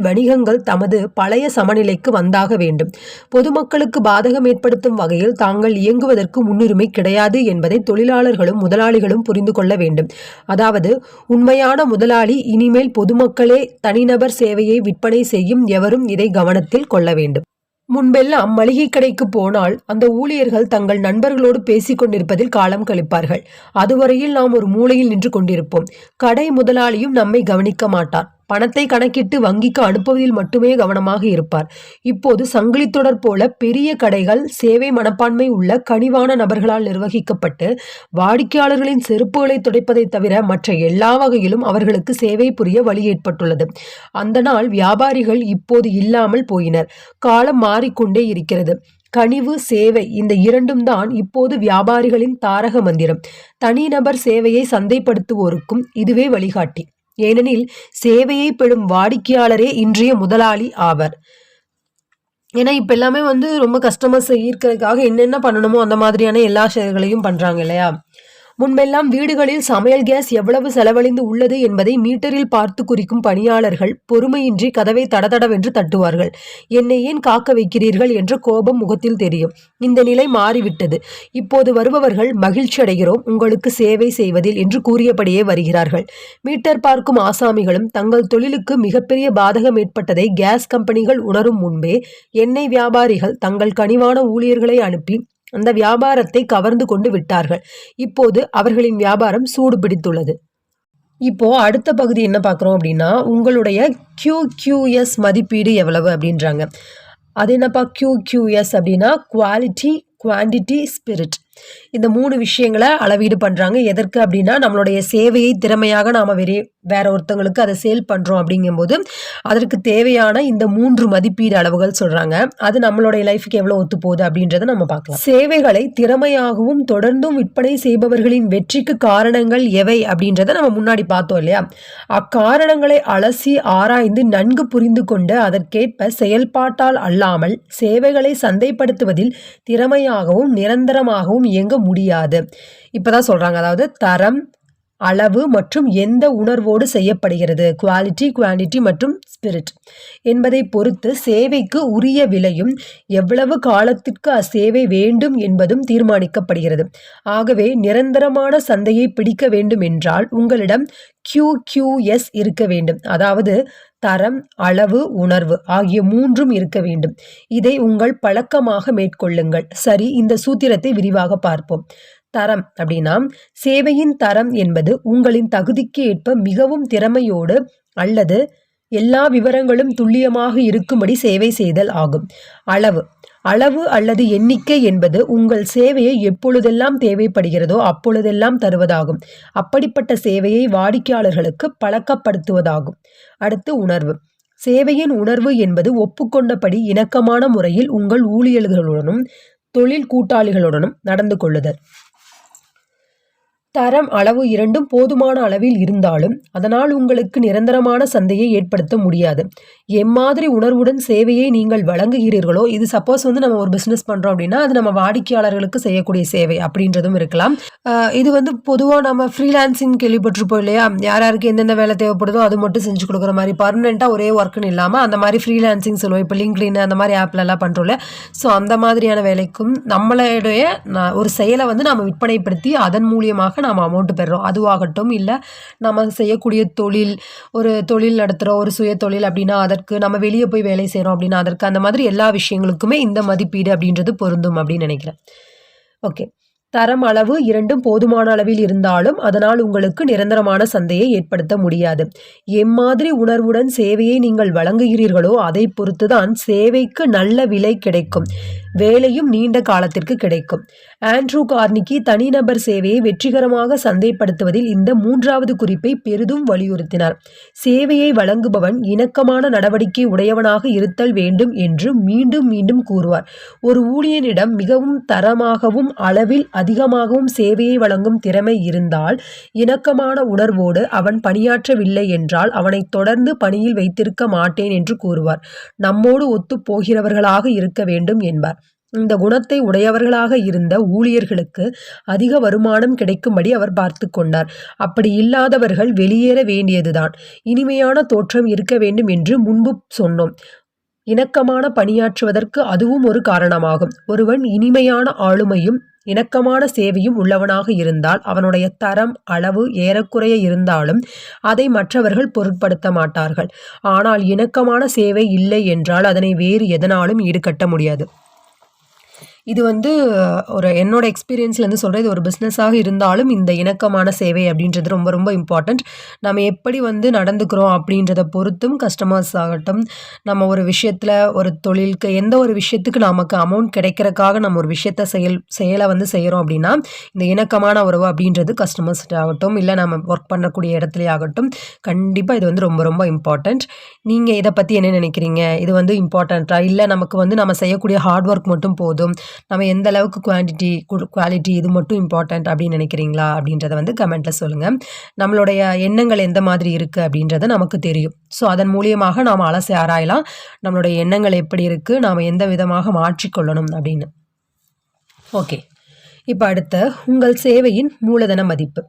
வணிகங்கள் தமது பழைய சமநிலைக்கு வந்தாக வேண்டும். பொதுமக்களுக்கு பாதகம் ஏற்படுத்தும் வகையில் தாங்கள் இயங்குவதற்கு முன்னுரிமை கிடையாது என்பதை தொழிலாளர்களும் முதலாளிகளும் புரிந்து கொள்ள வேண்டும். அதாவது உண்மையான முதலாளி இனிமேல் பொதுமக்களே தனிநபர் சேவையை விற்பனை செய்யும் எவரும் இதை கவனத்தில் கொள்ள வேண்டும். முன்பெல்லாம் மளிகை கடைக்கு போனால் அந்த ஊழியர்கள் தங்கள் நண்பர்களோடு பேசிக் கொண்டிருப்பதில் காலம் கழிப்பார்கள். அதுவரையில் நாம் ஒரு மூலையில் நின்று கொண்டிருப்போம். கடை முதலாளியும் நம்மை கவனிக்க மாட்டார். பணத்தை கணக்கிட்டு வங்கிக்கு அனுப்புவதில் மட்டுமே கவனமாக இருப்பார். இப்போது சங்கிலி தொடர் போல பெரிய கடைகள் சேவை மனப்பான்மை உள்ள கனிவான நபர்களால் நிர்வகிக்கப்பட்டு வாடிக்கையாளர்களின் செருப்புகளை துடைப்பதை தவிர மற்ற எல்லா வகையிலும் அவர்களுக்கு சேவை புரிய வழி ஏற்பட்டுள்ளது. அந்த நாள் வியாபாரிகள் இப்போது இல்லாமல் போயினர். காலம் மாறிக்கொண்டே இருக்கிறது. கனிவு சேவை இந்த இரண்டும் தான் இப்போது வியாபாரிகளின் தாரக மந்திரம். தனிநபர் சேவையை சந்தைப்படுத்துவோருக்கும் இதுவே வழிகாட்டி. ஏனெனில் சேவையை பெறும் வாடிக்கையாளரே இன்றைய முதலாளி ஆவர். ஏன்னா இப்போ எல்லாமே வந்து ரொம்ப கஸ்டமர்ஸை ஈர்க்கிறதுக்காக என்னென்ன பண்ணணுமோ அந்த மாதிரியான எல்லா செயல்களையும் பண்ணுறாங்க இல்லையா? முன்பெல்லாம் வீடுகளில் சமையல் கேஸ் எவ்வளவு செலவழிந்து உள்ளது என்பதை மீட்டரில் பார்த்து குறிக்கும் பணியாளர்கள் பொறுமையின்றி கதவை தடதடவென்று தட்டுவார்கள். என்னை ஏன் காக்க வைக்கிறீர்கள்? என்ற கோபம் முகத்தில் தெரியும். இந்த நிலை மாறிவிட்டது. இப்போது வருபவர்கள் மகிழ்ச்சி அடைகிறோம் உங்களுக்கு சேவை செய்வதில் என்று கூறியபடியே வருகிறார்கள். மீட்டர் பார்க்கும் ஆசாமிகளும் தங்கள் தொழிலுக்கு மிகப்பெரிய பாதகம் ஏற்பட்டதை கேஸ் கம்பெனிகள் உணரும் முன்பே எண்ணெய் வியாபாரிகள் தங்கள் கனிவான ஊழியர்களை அனுப்பி அந்த வியாபாரத்தை கவர்ந்து கொண்டு விட்டார்கள். இப்போது அவர்களின் வியாபாரம் சூடு பிடித்துள்ளது. இப்போ அடுத்த பகுதி என்ன பார்க்குறோம் அப்படின்னா உங்களுடைய QQS மதிப்பீடு எவ்வளவு அப்படின்றாங்க. அது என்னப்பா? QQS அப்படின்னா குவாலிட்டி குவான்டிட்டி ஸ்பிரிட் இந்த மூணு விஷயங்களை அளவீடு பண்ணுறாங்க எதற்கு அப்படின்னா நம்மளுடைய சேவையை திறமையாக நாம் வெறி வேற ஒருத்தவங்களுக்கு அதை சேல் பண்ணுறோம் அப்படிங்கும்போது அதற்கு தேவையான இந்த மூன்று மதிப்பீடு அளவுகள் சொல்கிறாங்க அது நம்மளுடைய லைஃபுக்கு எவ்வளோ ஒத்து போகுது அப்படின்றத நம்ம பார்க்கலாம். சேவைகளை திறமையாகவும் தொடர்ந்தும் விற்பனை செய்பவர்களின் வெற்றிக்கு காரணங்கள் எவை அப்படின்றத நம்ம முன்னாடி பார்த்தோம் இல்லையா? அக்காரணங்களை அலசி ஆராய்ந்து நன்கு புரிந்து கொண்டு அதற்கேற்ப செயல்பாட்டால் அல்லாமல் சேவைகளை சந்தைப்படுத்துவதில் திறமையாகவும் நிரந்தரமாகவும் இயங்க முடியாது. இப்பதான் சொல்றாங்க. அதாவது தரம் அளவு மற்றும் எந்த உணர்வோடு செய்யப்படுகிறது? குவாலிட்டி குவான்டிட்டி மற்றும் ஸ்பிரிட் என்பதை பொறுத்து சேவைக்கு உரிய விலையும் எவ்வளவு காலத்திற்கு அச்சேவை வேண்டும் என்பதும் தீர்மானிக்கப்படுகிறது. ஆகவே நிரந்தரமான சந்தையை பிடிக்க வேண்டும் என்றால் உங்களிடம் QQS இருக்க வேண்டும். அதாவது தரம் அளவு உணர்வு ஆகிய மூன்றும் இருக்க வேண்டும். இதை உங்கள் பழக்கமாக மேற்கொள்ளுங்கள். சரி இந்த சூத்திரத்தை விரிவாக பார்ப்போம். தரம் அப்படின்னா சேவையின் தரம் என்பது உங்களின் தகுதிக்கு ஏற்ப மிகவும் திறமையோடு அல்லது எல்லா விவரங்களும் துல்லியமாக இருக்கும்படி சேவை செய்தல் ஆகும். அளவு. அளவு அல்லது எண்ணிக்கை என்பது உங்கள் சேவையை எப்பொழுதெல்லாம் தேவைப்படுகிறதோ அப்பொழுதெல்லாம் தருவதாகும். அப்படிப்பட்ட சேவையை வாடிக்கையாளர்களுக்கு பழக்கப்படுத்துவதாகும். அடுத்து உணர்வு. சேவையின் உணர்வு என்பது ஒப்புக்கொண்டபடி இணக்கமான முறையில் உங்கள் ஊழியர்களுடனும் தொழில் கூட்டாளிகளுடனும் நடந்து கொள்ளுதல். தரம் அளவு இரண்டும் போதுமான அளவில் இருந்தாலும் அதனால் உங்களுக்கு நிரந்தரமான சந்தையை ஏற்படுத்த முடியாது. எம்மாதிரி உணர்வுடன் சேவையை நீங்கள் வழங்குகிறீர்களோ இது சப்போஸ் வந்து நம்ம ஒரு பிஸ்னஸ் பண்ணுறோம் அப்படின்னா அது நம்ம வாடிக்கையாளர்களுக்கு செய்யக்கூடிய சேவை அப்படின்றதும் இருக்கலாம். இது வந்து பொதுவாக நம்ம ஃப்ரீலான்சிங் கேள்விப்பட்டிருப்போம் இல்லையா? யார் யாருக்கு எந்தெந்த வேலை தேவைப்படுதோ அது மட்டும் செஞ்சு கொடுக்குற மாதிரி பர்மனெண்ட்டாக ஒரே ஒர்க்குன்னு இல்லாமல் அந்த மாதிரி ஃப்ரீலான்சிங் சொல்லுவோம். இப்போ லிங்க்லின் அந்த மாதிரி ஆப்லலாம் பண்ணுறோம்ல ஸோ அந்த மாதிரியான வேலைக்கும் நம்மளுடைய ஒரு செயலை வந்து நம்ம விற்பனைப்படுத்தி அதன் மூலியமாக நம்ம அமௌண்ட் பெறுறோம். அதுவாகட்டும் இல்லை நம்ம செய்யக்கூடிய தொழில் ஒரு தொழில் நடத்துகிறோம் ஒரு சுய தொழில் அப்படின்னா அதற்கு நம்ம வெளியே போய் வேலை செய்கிறோம் அப்படின்னா அதற்கு அந்த மாதிரி எல்லா விஷயங்களுக்குமே இந்த மதிப்பீடு அப்படின்றது பொருந்தும் அப்படின்னு நினைக்கிறேன். ஓகே தரம் அளவு இரண்டும் போதுமான அளவில் இருந்தாலும் அதனால் உங்களுக்கு நிரந்தரமான சந்தையை ஏற்படுத்த முடியாது. எம்மாதிரி உணர்வுடன் சேவையை நீங்கள் வழங்குகிறீர்களோ அதை பொறுத்துதான் சேவைக்கு நல்ல விலை கிடைக்கும். வேலையும் நீண்ட காலத்திற்கு கிடைக்கும். ஆண்ட்ரூ கார்னிக்கி தனிநபர் சேவையை வெற்றிகரமாக சந்தைப்படுத்துவதில் இந்த மூன்றாவது குறிப்பை பெரிதும் வலியுறுத்தினார். சேவையை வழங்குபவன் இணக்கமான நடவடிக்கை உடையவனாக இருத்தல் வேண்டும் என்று மீண்டும் மீண்டும் கூறுவார். ஒரு ஊழியனிடம் மிகவும் தரமாகவும் அளவில் அதிகமாகவும் சேவையை வழங்கும் திறமை இருந்தால் இணக்கமான உணர்வோடு அவன் பணியாற்றவில்லை என்றால் அவனை தொடர்ந்து பணியில் வைத்திருக்க மாட்டேன் என்று கூறுவார். நம்மோடு ஒத்துப் போகிறவர்களாக இருக்க வேண்டும் என்பார். இந்த குணத்தை உடையவர்களாக இருந்த ஊழியர்களுக்கு அதிக வருமானம் கிடைக்கும்படி அவர் பார்த்து கொண்டார். அப்படி இல்லாதவர்கள் வெளியேற வேண்டியதுதான். இனிமையான தோற்றம் இருக்க வேண்டும் என்று முன்பு சொன்னோம். இணக்கமான பணியாற்றுவதற்கு அதுவும் ஒரு காரணமாகும். ஒருவன் இனிமையான ஆளுமையும் இணக்கமான சேவையும் உள்ளவனாக இருந்தால் அவனுடைய தரம் அளவு ஏறக்குறைய இருந்தாலும் அதை மற்றவர்கள் பொருட்படுத்த மாட்டார்கள். ஆனால் இணக்கமான சேவை இல்லை என்றால் அதனை வேறு எதனாலும் ஈடுகட்ட முடியாது. இது வந்து ஒரு என்னோட எக்ஸ்பீரியன்ஸ்லேருந்து சொல்கிறேன் இது ஒரு பிஸ்னஸாக இருந்தாலும் இந்த இணக்கமான சேவை அப்படின்றது ரொம்ப ரொம்ப இம்பார்ட்டண்ட் நம்ம எப்படி வந்து நடந்துக்கிறோம் அப்படின்றத பொறுத்தும் கஸ்டமர்ஸ் ஆகட்டும் நம்ம ஒரு விஷயத்தில் ஒரு தொழிலுக்கு எந்த ஒரு விஷயத்துக்கு நமக்கு அமௌண்ட் கிடைக்கிறக்காக நம்ம ஒரு விஷயத்த செயல் செயலை வந்து செய்கிறோம் அப்படின்னா இந்த இணக்கமான உறவு அப்படின்றது கஸ்டமர்ஸ் ஆகட்டும் இல்லை நம்ம ஒர்க் பண்ணக்கூடிய இடத்துலையே ஆகட்டும் கண்டிப்பாக இது வந்து ரொம்ப ரொம்ப இம்பார்ட்டண்ட் நீங்கள் இதை பற்றி என்ன நினைக்கிறீங்க? இது வந்து இம்பார்ட்டண்ட்டா இல்லை நமக்கு வந்து நம்ம செய்யக்கூடிய ஹார்ட் ஒர்க் மட்டும் போதும். நம்ம எந்த அளவுக்கு குவான்டிட்டி குவாலிட்டி இது மட்டும் இம்பார்ட்டண்ட் அப்படின்னு நினைக்கிறீங்களா அப்படின்றத வந்து கமெண்ட்டில் சொல்லுங்கள் நம்மளுடைய எண்ணங்கள் எந்த மாதிரி இருக்குது அப்படின்றத நமக்கு தெரியும். ஸோ அதன் மூலியமாக நாம் அலசி ஆராயலாம். நம்மளுடைய எண்ணங்கள் எப்படி இருக்குது நாம் எந்த விதமாக மாற்றிக்கொள்ளணும் அப்படின்னு. ஓகே இப்போ அடுத்த உங்கள் சேவையின் மூலதன மதிப்பு.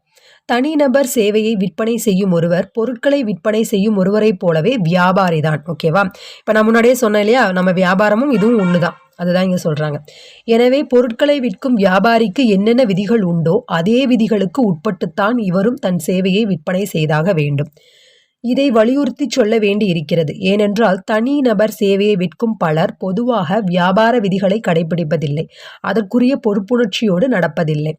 தனிநபர் சேவையை விற்பனை செய்யும் ஒருவர் பொருட்களை விற்பனை செய்யும் ஒருவரைப் போலவே வியாபாரி தான் ஓகேவா இப்போ நான் முன்னாடியே சொன்னேன் இல்லையா? நம்ம வியாபாரமும் இதுவும் ஒன்று தான் அதுதான் இங்கே சொல்கிறாங்க எனவே பொருட்களை விற்கும் வியாபாரிக்கு என்னென்ன விதிகள் உண்டோ அதே விதிகளுக்கு உட்பட்டுத்தான் இவரும் தன் சேவையை விற்பனை செய்தாக வேண்டும். இதை வலியுறுத்தி சொல்ல வேண்டி இருக்கிறது. ஏனென்றால் தனி நபர் சேவையை விற்கும் பலர் பொதுவாக வியாபார விதிகளை கடைபிடிப்பதில்லை. அதற்குரிய பொறுப்புணர்ச்சியோடு நடப்பதில்லை.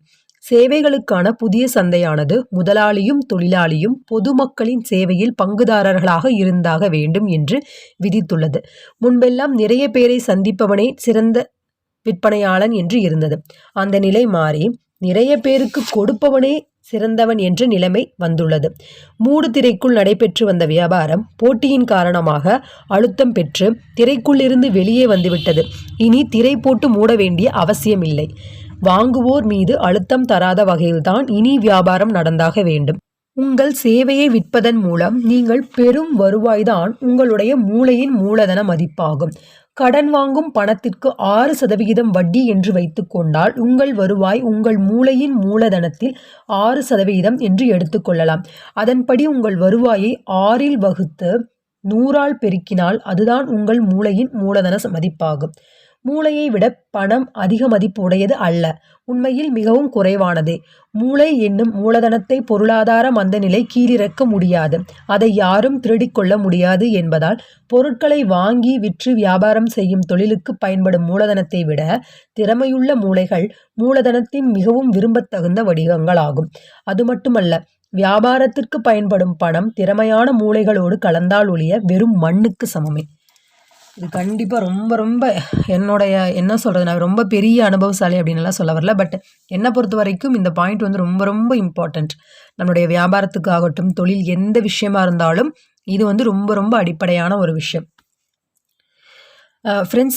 சேவைகளுக்கான புதிய சந்தையானது முதலாளியும் தொழிலாளியும் பொதுமக்களின் சேவையில் பங்குதாரர்களாக இருந்தாக வேண்டும் என்று விதித்துள்ளது. முன்பெல்லாம் நிறைய பேரை சந்திப்பவனே சிறந்த விற்பனையாளன் என்று இருந்தது. அந்த நிலை மாறி நிறைய பேருக்கு கொடுப்பவனே சிறந்தவன் என்ற நிலைமை வந்துள்ளது. மூடு திரைக்குள் நடைபெற்று வந்த வியாபாரம் போட்டியின் காரணமாக அழுத்தம் பெற்று திரைக்குள்ளிருந்து வெளியே வந்துவிட்டது. இனி திரை போட்டு மூட வேண்டிய அவசியமில்லை. வாங்குவோர் மீது அழுத்தம் தராத வகையில்தான் இனி வியாபாரம் நடந்தாக வேண்டும். உங்கள் சேவையை விற்பதன் மூலம் நீங்கள் பெரும் வருவாய்தான் உங்களுடைய மூளையின் மூலதன மதிப்பாகும். கடன் வாங்கும் பணத்திற்கு ஆறு சதவிகிதம் வட்டி என்று வைத்துக்கொண்டால் உங்கள் வருவாய் உங்கள் மூளையின் மூலதனத்தில் ஆறு சதவிகிதம் என்று எடுத்துக்கொள்ளலாம் அதன்படி உங்கள் வருவாயை ஆறில் வகுத்து நூறால் பெருக்கினால் அதுதான் உங்கள் மூளையின் மூலதன மதிப்பாகும். மூளையை விட பணம் அதிக மதிப்பு உடையது அல்ல. உண்மையில் மிகவும் குறைவானது. மூளை என்னும் மூலதனத்தை பொருளாதார மந்தநிலை கீழிறக்க முடியாது. அதை யாரும் திருடிக்கொள்ள முடியாது என்பதால் பொருட்களை வாங்கி விற்று வியாபாரம் செய்யும் தொழிலுக்கு பயன்படும் மூலதனத்தை விட திறமையுள்ள மூளைகள் மூலதனத்தின் மிகவும் விரும்பத்தகுந்த வடிவங்களாகும். அது மட்டுமல்ல வியாபாரத்திற்கு பயன்படும் பணம் திறமையான மூளைகளோடு கலந்தால் ஒழிய வெறும் மண்ணுக்கு சமமே. இது கண்டிப்பாக ரொம்ப ரொம்ப என்னுடைய என்ன சொல்கிறது நான் ரொம்ப பெரிய அனுபவசாலி அப்படின்னுலாம் சொல்ல வரல. பட் என்னை பொறுத்த வரைக்கும் இந்த பாயிண்ட் வந்து ரொம்ப ரொம்ப இம்பார்ட்டண்ட் நம்மளுடைய வியாபாரத்துக்கு ஆகட்டும் தொழில் எந்த விஷயமா இருந்தாலும் இது வந்து ரொம்ப ரொம்ப அடிப்படையான ஒரு விஷயம். ஃப்ரெண்ட்ஸ்